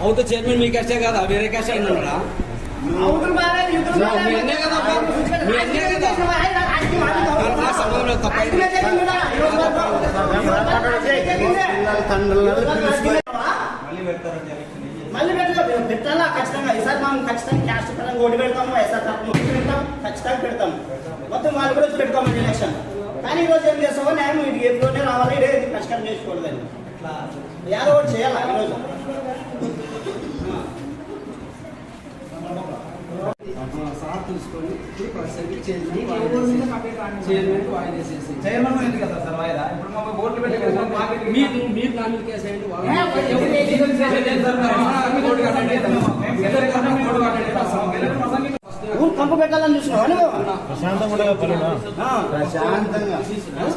అవుతే చైర్మన్ మీ కష్టే కదా వేరే కష్ట ఈరోజు. ఈరోజు మళ్ళీ పెట్టాలి పెట్టాలా ఖచ్చితంగా ఈసారి మనం ఖచ్చితంగా క్యాస్ట్ పరంగా ఓటు పెడతాము వైఎస్ఆర్ తరఫున పెడతాం ఖచ్చితంగా పెడతాం మొత్తం వాళ్ళు కూడా పెడతాం ఎలక్షన్ కానీ ఈ రోజు ఏం చేస్తామో న్యాయం ఇది ఎప్పుడోనే రావాలి ఇదే పరిష్కారం చేసుకోకూడదని ఏదో ఒకటి చేయాలా ఈరోజు? సార్ తీసుకొని ఇప్పుడు ప్రస్తుతానికి చైర్మన్ చైర్మన్ వాయిదేసేసి చైర్మన్ ఎందుకు కదా సార్ వాయిదా? ఇప్పుడు మా ఓట్లు పెట్టి కదా సార్, మాకు ఇది- మీరు నా మీద కేసు కంపు పెట్టాలని చూసినావా ప్రశాంతంగా. ప్రశాంతంగా.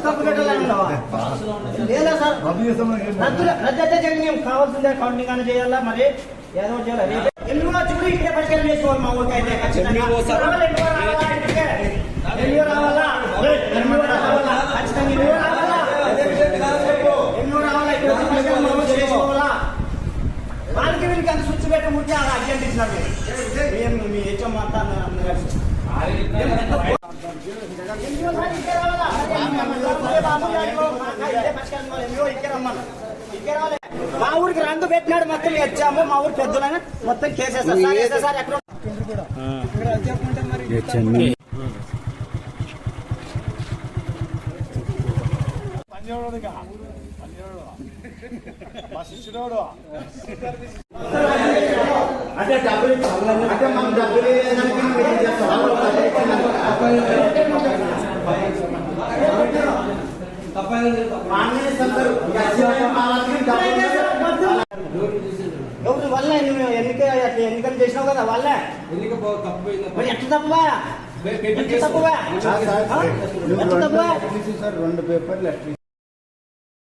కంపు లేదా సార్ రద్దు రద్దు అయితే జరిగింది కావాల్సిందే కౌంటింగ్ అని చేయాలా మరి? ఏదో ఒకటి చేయాలి? రేపే ఎన్ని వచ్చి కూడా ఇక్కడే పరిష్కారం చేసుకోవాలి మా ఊరికి అయితే ఖచ్చితంగా? రావాలి, ఖచ్చితంగా రావాలా? ఎన్ని రావాలా? ఇక్కడ చేసుకోవాలా? వాళ్ళకి వీళ్ళకి అంత స్విచ్ పెట్టి ముట్టి అలా ఇచ్చినారు హెచ్ఎం అంతా అందరూ? మా ఊరికి రంగు పెట్టినాడు మొత్తం వచ్చాము. మా ఊరు పెద్దలని మొత్తం కేసేస్తారు సార్. వేసేసారు ఎక్కడ అంటే డబ్బులు అంటే మనం డబ్బులు లేదానికి మీరు ఏం చేస్తావా మాన్య సందరు ఎవరి వల్ల నువ్వు ఎన్నిక అట్లా ఎన్నికలు చేసినావు కదా వాళ్ళ ఎన్నిక? మరి ఎట్లా తప్పవా? పె- పెట్టి ఎట్లా తప్పవా? సార్ ఎట్లా తప్పవా? రెండు పేపర్లు